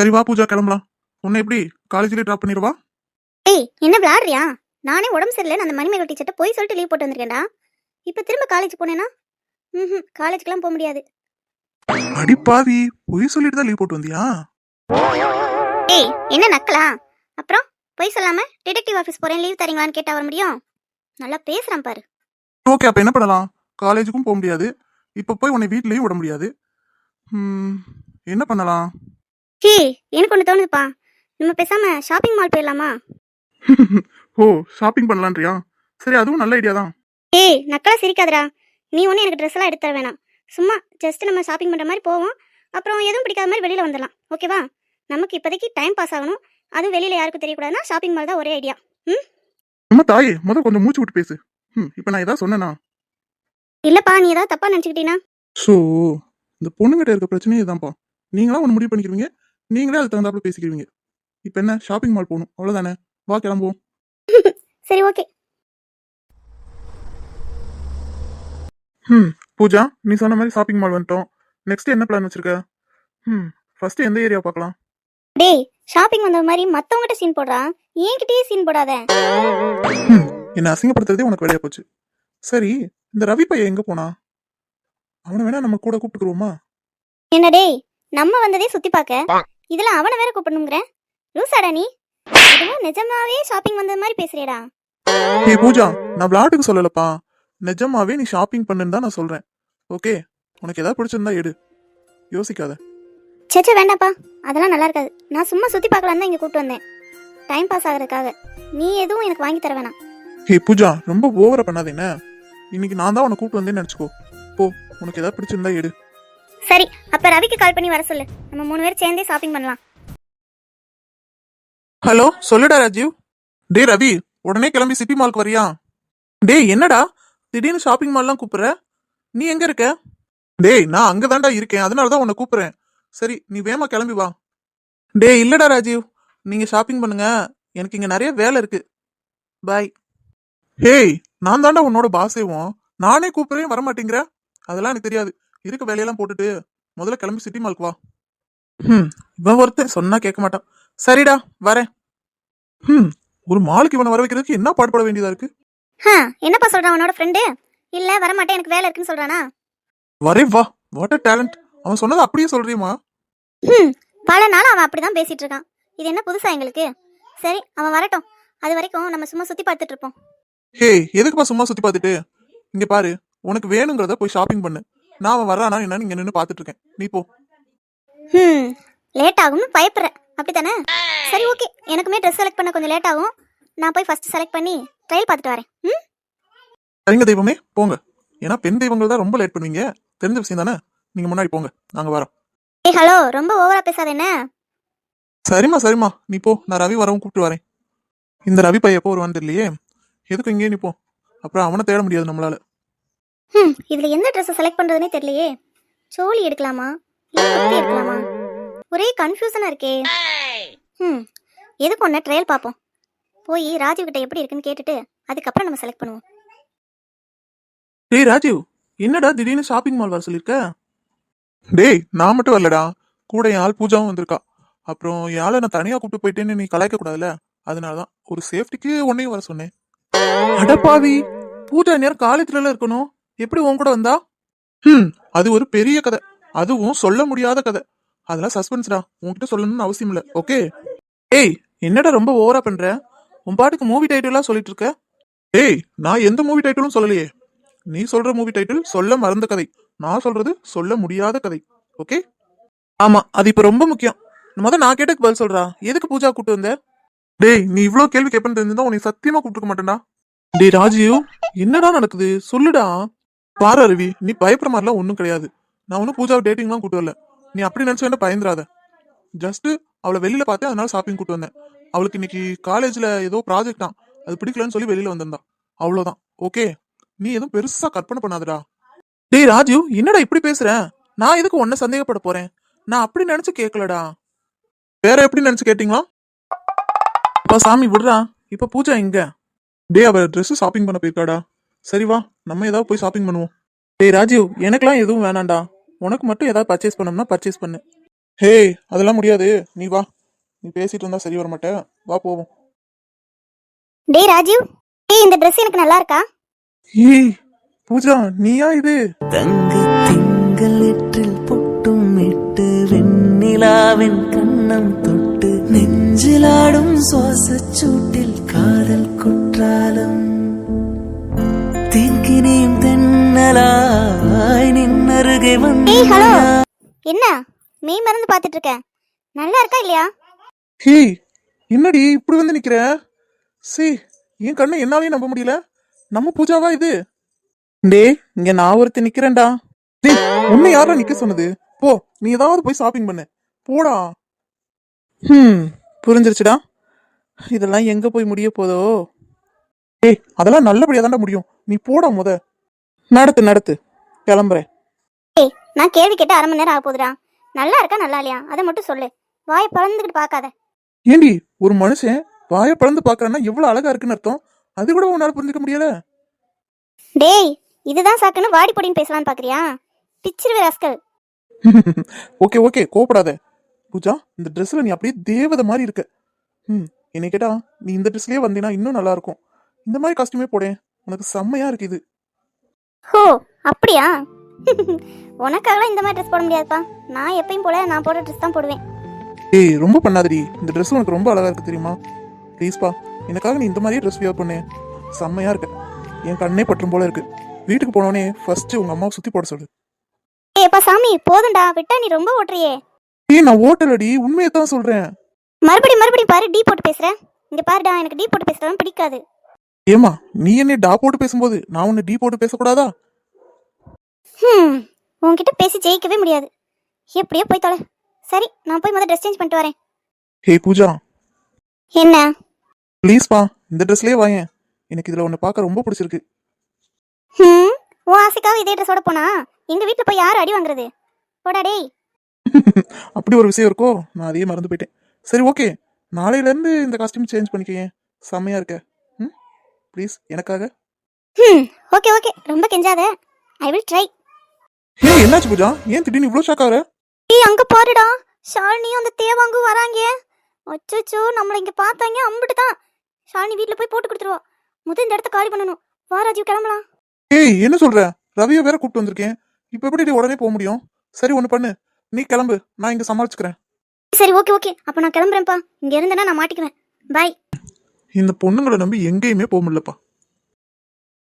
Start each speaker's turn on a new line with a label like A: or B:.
A: சரி வா பூஜா கிளம்பலாம். உன்னை எப்படி காலேஜ்லயே ட்ராப் பண்ணிடுவா
B: ஏய் என்ன விளாடுறியா நானே உடம்பு சரியில்லை அந்த மணிமேகல் டீச்சர்ட்ட போய் சொல்லிட்டு லீவ் போட்டு வந்திருக்கேன்டா. இப்போ திரும்ப காலேஜ் போனேன்னா ம் காலேஜ்க்கெல்லாம் போக முடியாது.
A: அடி பாவி பொய் சொல்லிட்டு தான் லீவ் போட்டு வந்தியா?
B: ஏய் என்ன நக்கலா? அப்புறம் போய் சொல்லாம டிடெக்டிவ் ஆஃபீஸ் போறேன் லீவ் தரீங்களான்னு கேட்டா வர முடியும்? நல்லா பேசுறான் பாரு.
A: ஓகே அப்ப என்ன பண்ணலாம்? காலேஜுக்கும் போக முடியாது. இப்ப போய் உன்னை வீட்லயும் விட முடியாது. ம், என்ன பண்ணலாம்?
B: ஹே எனக்கு ஒன்று தோணுதுப்பா. நம்ம பேசாம ஷாப்பிங் மால் போயிடலாமா?
A: ஓ ஷாப்பிங் பண்ணலான்றியா? சரி அதுவும் நல்ல ஐடியா தான்.
B: ஏய் நக்கலா சிரிக்காதடா. நீ ஒன்றும் எனக்கு ட்ரெஸ் எல்லாம் எடுத்து தர வேணாம். சும்மா ஜஸ்ட் நம்ம ஷாப்பிங் பண்ணுற மாதிரி போவோம். அப்புறம் எதுவும் பிடிக்காத மாதிரி வெளியில் வந்துடலாம். ஓகேவா நமக்கு இப்போதைக்கு டைம் பாஸ் ஆகணும். அதுவும் வெளியில் யாருக்கும் தெரியக்கூடாதுன்னா ஷாப்பிங் மால் தான் ஒரே ஐடியா ம்?
A: நம்ம தாயே முத கொஞ்சம் மூச்சு விட்டு பேசு. ம் இப்போ நான் ஏதாவது சொன்னேனா?
B: இல்லைப்பா நீ ஏதாவது தப்பாக நினச்சிக்கிட்டீங்கன்னா
A: ஸோ இந்த பொண்ணுங்கிட்ட இருக்க பிரச்சனையே இதான்ப்பா. நீங்களா ஒன்று முடிவு பண்ணிக்கிறீங்க நீங்களே அதுக்கு தகுந்தாப்புல பேசிக்கிறீங்க இப்போ என்ன? ஷாப்பிங் மால் போகணும். அவ்வளோதானே வா கிளம்புவோம்.
B: சரி ஓகே
A: ம் பூஜா நீ சொன்ன மாதிரி ஷாப்பிங் மால் வந்துட்டோம். நெக்ஸ்ட் என்ன பிளான் வச்சிருக்க? ம் ஃபர்ஸ்ட் எந்த ஏரியா பார்க்கலாம்?
B: டேய் ஷாப்பிங் வந்த மாதிரி மற்றவங்ககிட்ட சீன் போடுறா. என்கிட்டயே சீன் போடாத.
A: என்னை அசிங்கப்படுத்துறதே உனக்கு வேலையா போச்சு. சரி இந்த ரவி பையன் எங்க போனா? அவனை வேணா நம்ம கூட கூப்பிட்டுக்குருவோமா?
B: என்ன டேய் நம்ம வந்ததே சுற்றி பார்க்க. இதில் அவனை வேற கூப்பிடணுங்கிற? லூசாடா நீ? இதுவும் நிஜமாவே ஷாப்பிங் வந்தது மாதிரி பேசுறியடா.
A: ஏ பூஜா நான் விளாட்டுக்கு சொல்லலப்பா. நிஜமாவே நீ ஷாப்பிங் பண்ணுன்னு தான் நான் சொல்றேன். ஓகே உனக்கு ஏதாவது பிடிச்சிருந்தா எடு. யோசிக்காத.
B: சேச்சே வேண்டாப்பா. அதெல்லாம் நல்லா இருக்காது. நான் சும்மா சுற்றி பார்க்கலாம் தான் இங்கே கூப்பிட்டு வந்தேன். டைம் பாஸ் ஆகிறதுக்காக. நீ எதுவும் எனக்கு வாங்கி தர வேணாம்.
A: ஹே பூஜா ரொம்ப ஓவரா பண்ணாத என்ன? இன்னைக்கு நான் தான் உன்னை கூப்பிட்டு வந்தேன்னு நினச்சிக்கோ. போ உனக்கு ஏதாவது பிடிச்சிருந்தா எடு.
B: சரி அப்போ ரவிக்கு கால் பண்ணி வர சொல்லு. நம்ம மூணு பேரும் சேர்ந்தே ஷாப்பிங் பண்ணலாம்.
A: ஹலோ சொல்லுடா ராஜீவ். டேய் ரவி உடனே கிளம்பி சிட்டி மால்க்கு வரியா? டேய் என்னடா? திடீர்னு ஷாப்பிங் மால்லாம் கூப்பிடுற? நீ எங்க இருக்க? டேய் நான் அங்க இருக்கேன் அதனால தான் உன்னை கூப்பிடுறேன். சரி நீ வேமா கிளம்பி வா. டேய் இல்லடா ராஜீவ். நீங்க ஷாப்பிங் பண்ணுங்க. எனக்கு இங்க நிறைய வேலை இருக்கு. பாய் ஹேய் நான் தாண்டா உன்னோட பாசேவும் நானே கூப்பிடுறேன் வரமாட்டேங்கிற. அதெல்லாம் எனக்கு தெரியாது. இருக்க வேலையெல்லாம் போட்டுட்டு முதல்ல கிளம்பி சிட்டி மால்க்கு வா. ம் இவன் ஒருத்தன் சொன்னா கேட்க மாட்டான். சரிடா வரேன். ம் ஒரு மாலுக்கு இவனை வர வைக்கிறதுக்கு என்ன பாடுபட வேண்டியதா இருக்கு?
B: என்னப்பா சொல்கிறான் அவனோட ஃப்ரெண்டு இல்லை வரமாட்டேன் எனக்கு வேலை இருக்குன்னு சொல்கிறானா
A: வரே வா. வாட் அ டேலண்ட் அவன் சொன்னதை அப்படியே சொல்றியமா
B: ம் பல நாள் அவன் அப்படி தான் பேசிகிட்டு இருக்கான். இது என்ன புதுசா எங்களுக்கு? சரி அவன் வரட்டும். அது வரைக்கும் நம்ம சும்மா சுற்றி பார்த்துட்டு இருப்போம்.
A: ஹே எதுக்குப்பா சும்மா சுத்தி பார்த்துட்டு? இங்க பாரு உனக்கு வேணுங்கிறத போய் ஷாப்பிங் பண்ணு. நான் அவன் வர்றானா என்னன்னு இங்க நின்று பார்த்துட்டு இருக்கேன். நீ போ.
B: ம் லேட் ஆகும்னு பயப்படுறேன். அப்படித்தானே? சரி ஓகே எனக்குமே ட்ரெஸ் செலக்ட் பண்ண கொஞ்சம் லேட் ஆகும். நான் போய் ஃபர்ஸ்ட் செலக்ட் பண்ணி ட்ரையல் பார்த்துட்டு வரேன். ம்?
A: சரிங்க தெய்வமே போங்க. ஏன்னா பெண் தெய்வங்கள் தான் ரொம்ப லேட் பண்ணுவீங்க. தெரிஞ்ச விஷயம் தானே? நீங்க முன்னாடி போங்க. நாங்க வரோம்.
B: ஏய் ஹலோ ரொம்ப ஓவரா பேசாத என்ன?
A: சரிம்மா சரிம்மா. நீ போ. நான் ரவி வரவும் கூப்பிட்டு வரேன். இந்த ரவி பையன் எப்போ வருவான்னு தெரியலையே. எதுக்கு இங்கேயே நிப்போம்? அப்புறம் அவனை தேட முடியாது நம்மளால.
B: ம் இதில் எந்த ட்ரெஸ்ஸை செலக்ட் பண்ணுறதுனே தெரியலையே. சோலி எடுக்கலாமா? ஒரே கன்ஃபியூசனாக இருக்கே. ம் எதுக்கு ஒன்று ட்ரையல் பார்ப்போம்? போய் ராஜீவ் கிட்ட எப்படி இருக்குன்னு கேட்டுட்டு அதுக்கப்புறம் நம்ம செலக்ட் பண்ணுவோம்.
A: டேய் ராஜீவ் என்னடா திடீர்னு ஷாப்பிங் மால் வர சொல்லிருக்க? டேய் நான் மட்டும் வரலடா. கூட என் ஆள் பூஜாவும் வந்திருக்கா. அப்புறம் என் ஆளை நான் தனியா கூப்பிட்டு போயிட்டேன்னு நீ கலாய்க்க கூடாதுல்ல? அதனாலதான் ஒரு சேஃப்டிக்கு உன்னையும் வர சொன்னேன். அடப்பாவி பூஜா நேரம் காலேஜ்ல இருக்கணும். எப்படி உன் கூட வந்தா? ம் அது ஒரு பெரிய கதை. அதுவும் சொல்ல முடியாத கதை. அதெல்லாம் சஸ்பென்ஸ்டா உன்கிட்ட சொல்லணும்னு அவசியம் இல்லை. ஓகே ஏய் என்னடா ரொம்ப ஓவரா பண்ற? உன் பாட்டுக்கு மூவி டைட்டிலா சொல்லிட்டு இருக்க? ஏய் நான் எந்த மூவி டைட்டிலும் சொல்லலையே. நீ சொல்ற மூவி டைட்டில் சொல்ல மறந்த கதை. நான் சொல்றது சொல்ல முடியாத கதை. ஓகே ஆமா அது இப்ப ரொம்ப முக்கியம். முத நான் கேட்டதுக்கு பதில் சொல்றா. எதுக்கு பூஜா கூட்டு வந்த? டேய் நீ இவ்ளோ கேள்வி கேட்பேன்னு தெரிஞ்சிருந்தா உன்னை சத்தியமா கூப்பிட்டுக்க மாட்டேன்டா. டேய் ராஜீவ் என்னடா நடக்குது? சொல்லுடா. பாரு அருவி. நீ பயப்படுற மாதிரிலாம் ஒன்றும் கிடையாது. நான் ஒன்றும் பூஜாவை டேட்டிங்லாம் கூட்டு வரல. நீ அப்படி நினைச்சு வேண்டாம் பயந்துராத. ஜஸ்ட்டு அவளை வெளியில் பார்த்தேன் அதனால ஷாப்பிங் கூட்டு வந்தேன். அவளுக்கு இன்னைக்கு காலேஜில் ஏதோ ப்ராஜெக்ட் தான். அது பிடிக்கலன்னு சொல்லி வெளியில் வந்திருந்தா. அவ்வளோதான் ஓகே நீ எதுவும் பெருசாக கற்பனை பண்ணாதடா. டேய் ராஜீவ் என்னடா இப்படி பேசுகிறேன் நான் எதுக்கு ஒன்றை சந்தேகப்பட போகிறேன் நான் அப்படி நினச்சி கேட்கலடா. வேற எப்படி நினச்சி கேட்டிங்களா? இப்போ சாமி விடுறா. இப்போ பூஜா எங்க? டே அவர் ட்ரெஸ்ஸு ஷாப்பிங் பண்ண போயிருக்காடா. சரி வா நம்ம ஏதாவது போய் ஷாப்பிங் பண்ணுவோம். டேய் ராஜீவ் எனக்கெல்லாம் எதுவும் வேணாண்டா உனக்கு மட்டும் ஏதாவது பர்ச்சேஸ் பண்ணோம்னா பர்ச்சேஸ் பண்ணு. ஹே அதெல்லாம் முடியாது. நீ வா. நீ பேசிட்டு இருந்தா சரி வர மாட்டே வா போவோம்.
B: டேய் ராஜீவ். டேய் இந்த Dress எனக்கு நல்லா இருக்கா?
A: ஏய் பூஜா நீயா இது?
C: தங்கு திங்களிற்றில் பொட்டும் இட்டு வெண்ணிலாவின் கண்ணம் தொட்டு நெஞ்சிலாடும் சுவாசச் சூட்டில் காதல் குற்றாலம். நின்னருகே
B: ஏய் ஹலோ.
C: வந்து
B: என்ன? மெய் மறந்து பார்த்துட்டு இருக்கேன் நல்லா இருக்கா இல்லையா?
A: ஹே என்னடி இப்படி வந்து நிக்கிற? சீ என் கண்ணை என்னாலையும் நம்ப முடியல. நம்ம பூஜாவா இது? டே இங்க நான் ஒருத்தன் நிக்கிறேன்டா. டேய் உன்னை யாரா நிக்க சொன்னது? போ நீ ஏதாவது போய் ஷாப்பிங் பண்ணு. போடா. ஹம் புரிஞ்சிருச்சுடா. இதெல்லாம் எங்க போய் முடிய போதோ? ஏய் அதெல்லாம் நல்லபடியா தான்டா முடியும். நீ போடா முத. நடத்து நடத்து. கிளம்புறேன்.
B: நான் கேள்வி கேட்டு அரை மணி நேரம் ஆக போகுதுடா. நல்லா இருக்கா நல்லா இல்லையா? அதை மட்டும் சொல்லு. வாயை பழந்துக்கிட்டு பார்க்காத.
A: ஏண்டி ஒரு மனுஷன் வாயை பழந்து பாக்குறான்னா எவ்வளவு அழகா இருக்குன்னு அர்த்தம்? அது கூட உன்னால புரிஞ்சுக்க முடியல.
B: டேய் இதுதான் சாக்குன்னு வாடி பொடின்னு பேசலான்னு பார்க்கறியா பிச்சிருவே ராஸ்கல்
A: ஓகே ஓகே கோபப்படாத பூஜா இந்த ட்ரெஸ்ல நீ அப்படியே தேவதை மாதிரி இருக்க. ம் என்னை கேட்டா நீ இந்த ட்ரெஸ்லயே வந்தீங்கன்னா இன்னும் நல்லா இருக்கும். இந்த மாதிரி காஸ்டியூமே போடேன். உனக்கு செம்மையா இருக்கு இது.
B: ஹோ அப்படியா? உனக்காகலாம் இந்த மாதிரி ட்ரெஸ் போட முடியாதுப்பா. நான் எப்பயும் போல நான் போடுற ட்ரெஸ் தான் போடுவேன்.
A: ஏய் ரொம்ப பண்ணாதடி. இந்த ட்ரெஸ் உனக்கு ரொம்ப அழகா இருக்கு தெரியுமா? ப்ளீஸ்ப்பா எனக்காக நீ இந்த மாதிரியே ட்ரெஸ் வியர் பண்ணு. செம்மையா இருக்கு. என் கண்ணே பற்றும் போல இருக்கு. வீட்டுக்கு போனோடனே ஃபர்ஸ்ட் உங்க அம்மாவை சுத்தி போட சொல்லு.
B: ஏப்பா சாமி போதும்டா. விட்டா நீ ரொம்ப ஓட்டுறியே.
A: ஏய் நான் ஓட்டலடி. உண்மையை தான் சொல்றேன்.
B: மறுபடி மறுபடி பாரு டீ போட்டு பேசுற. இங்க பாருடா எனக்கு டீ போட்டு பேசுறதுலாம் பிடிக்காது.
A: ஏமா நீ என்ன டா போட்டு பேசும்போது நான் உன்னை டீ போட்டு பேசக்கூடாதா?
B: ஹம் உன்கிட்ட பேசி ஜெயிக்கவே முடியாது. எப்படியோ போய் தொலை. சரி நான் போய் முதல்ல ட்ரெஸ் சேஞ்ச் பண்ணிட்டு வரேன்.
A: ஹே பூஜா.
B: என்ன?
A: ப்ளீஸ்ப்பா இந்த ட்ரெஸ்லயே வாயேன் எனக்கு இதுல ஒன்று பார்க்க ரொம்ப பிடிச்சிருக்கு.
B: ஹம் உன் ஆசைக்காக இதே ட்ரெஸ்ஸோட போனா? எங்க வீட்டுல போய் யார் அடி வாங்குறது? போடா டேய்.
A: அப்படி ஒரு விஷயம் இருக்கோ? நான் அதையே மறந்து போயிட்டேன். சரி ஓகே. நாளையில இருந்து இந்த காஸ்டியூம் சேஞ்ச் பண்ணிக்கேன் செம்மையா இருக்க. ம் ப்ளீஸ் எனக்காக.
B: Hmm okay okay. ரொம்ப கெஞ்சாத. ஐ வில் ட்ரை
A: ஏ என்னாச்சு பூஜா? ஏன் திடீர்னு இவ்வளோ ஷாக் ஆகுற?
B: ஏய் அங்க பாருடா. ஷாலினியும் அந்த தேவாங்கும் வராங்க. அச்சோ நம்மள இங்க பார்த்தாங்க அம்பிட்டு தான் ஷாலினி வீட்ல போய் போட்டு கொடுத்துருவா. முத இந்த இடத்த காலி பண்ணணும். வா ராஜீவ் கிளம்பலாம்.
A: ஏய் என்ன சொல்ற? ரவியை வேற கூப்பிட்டு வந்திருக்கேன். இப்போ எப்படி உடனே போக முடியும்? சரி ஒன்று பண்ணு. நீ கிளம்பு. நான் இங்க சமாளிச்சுக்கிறேன்.
B: சரி ஓகே ஓகே. அப்ப நான் கிளம்புறேன்ப்பா. இங்க இருந்தேன்னா நான் மாட்டிக்குவேன். பாய்
A: இந்த பொண்ணுங்களை நம்பி எங்கேயுமே போக முடியலப்பா.